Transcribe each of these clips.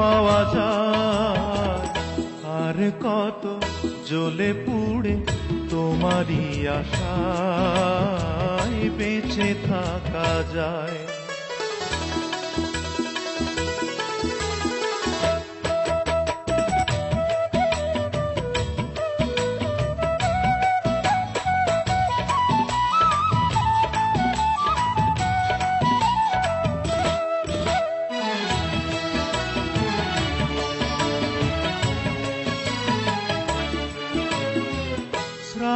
পাওয়া যায়। আর কত জ্বলে পুড়ে তোমারই আশায় বেঁচে থাকা যায়।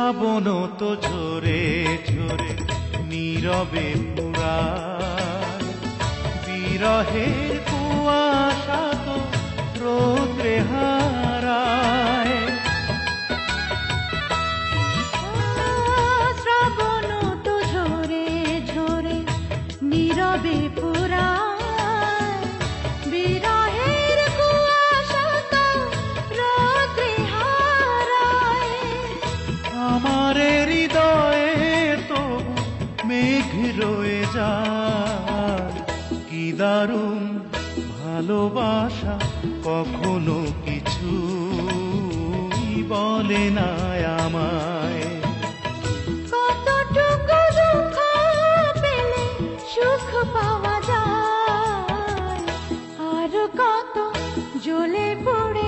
শ্রাবণ তো ঝরে ঝরে নীরবে পুরা। বিরহের দারুণ ভালোবাসা কখনো কিছু বলে না আমায়। সুখ পাওয়া যায় আর কত জ্বলে পড়ে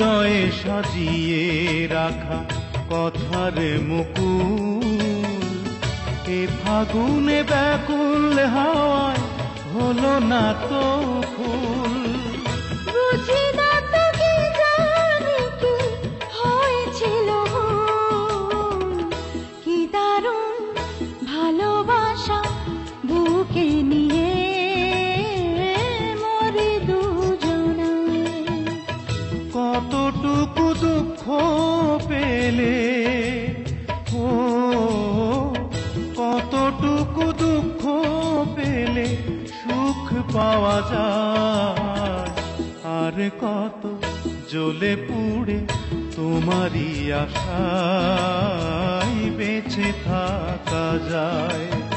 হৃদয়ে সাজিয়ে রাখা কথার মুকুল। এ ফাগুনে ব্যাকুল হাওয়ায় হলো না তো ফুল। ভালোবাসা বুকে নিয়ে দুঃখ পেলে, ও, কতটুকু দুঃখ পেলে, সুখ পাওয়া যায়। আর কত জ্বলে পুড়ে তোমারই আশায় বেঁচে থাকা যায়।